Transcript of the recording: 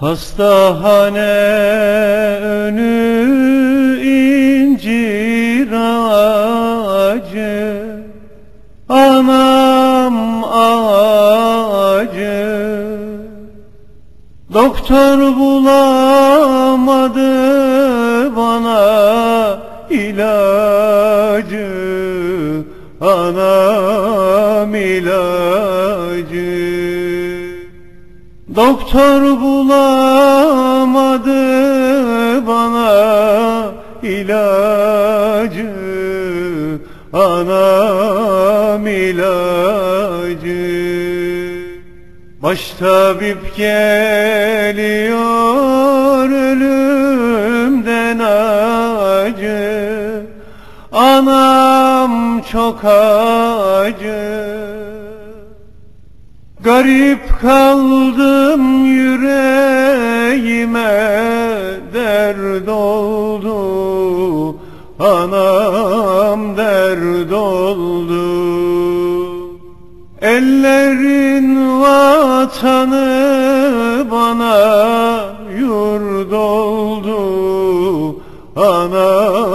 Hastahane önü incir ağacı. Anam ağacı. Doktor bulamadı bana ilacı. Anam ilacı Doktor bulamadı bana ilacı Anam ilacı. Baş tabip geliyor ölümden acı Anam çok acı. Garip kaldım yüreğime dert oldu. Anam dert oldu. Ellerin vatanı bana yurt oldu. Anam